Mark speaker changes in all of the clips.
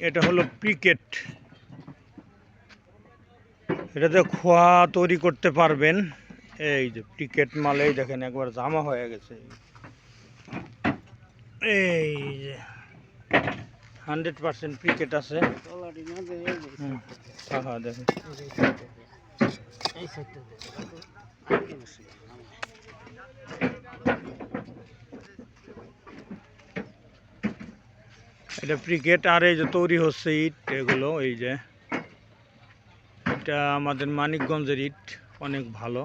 Speaker 1: এটা হলো ক্রিকেট এটাতে খোয়া তৈরি করতে পারবেন। এই যে ক্রিকেট মালেই দেখেন একবার জামা হয়ে গেছে। এই যে হান্ড্রেড পার্সেন্ট ক্রিকেট আছে। দেখেন। এটা ক্রিকেট আর এই যে তৈরি হচ্ছে ইট, এগুলো, এই যে। এটা আমাদের মানিকগঞ্জের ইট, অনেক ভালো।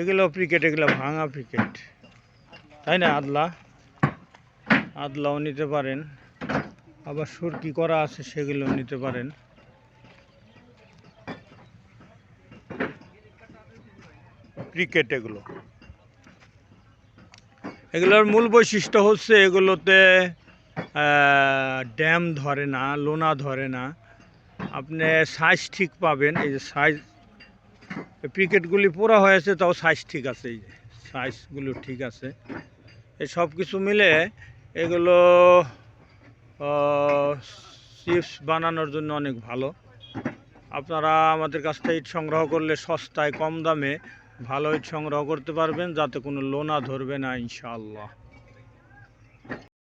Speaker 1: এগুলো ক্রিকেট এগুলো ভাঙা ক্রিকেট তাই না, আদলা? আদলাও নিতে পারেন। আবার সুরকি করা আছে সেগুলো নিতে পারেন। ক্রিকেট এগুলো। এগুলোর মূল বৈশিষ্ট্য হচ্ছে এগুলোতে ড্যাম ধরে না, লোনা ধরে না। আপনি সাইজ ঠিক পাবেন, এই যে সাইজ ক্রিকেটগুলি পুরো হয়েছে, তাও সাইজ ঠিক আছে, এই যে সাইজগুলো ঠিক আছে। এই সব কিছু মিলে এগুলো চিপস বানানোর জন্য অনেক ভালো। আপনারা আমাদের কাছ থেকে ইট সংগ্রহ করলে সস্তায়, কম দামে ভালো ইট সংগ্রহ করতে পারবেন যাতে কোনো লোনা ধরবে না ইনশাআল্লাহ।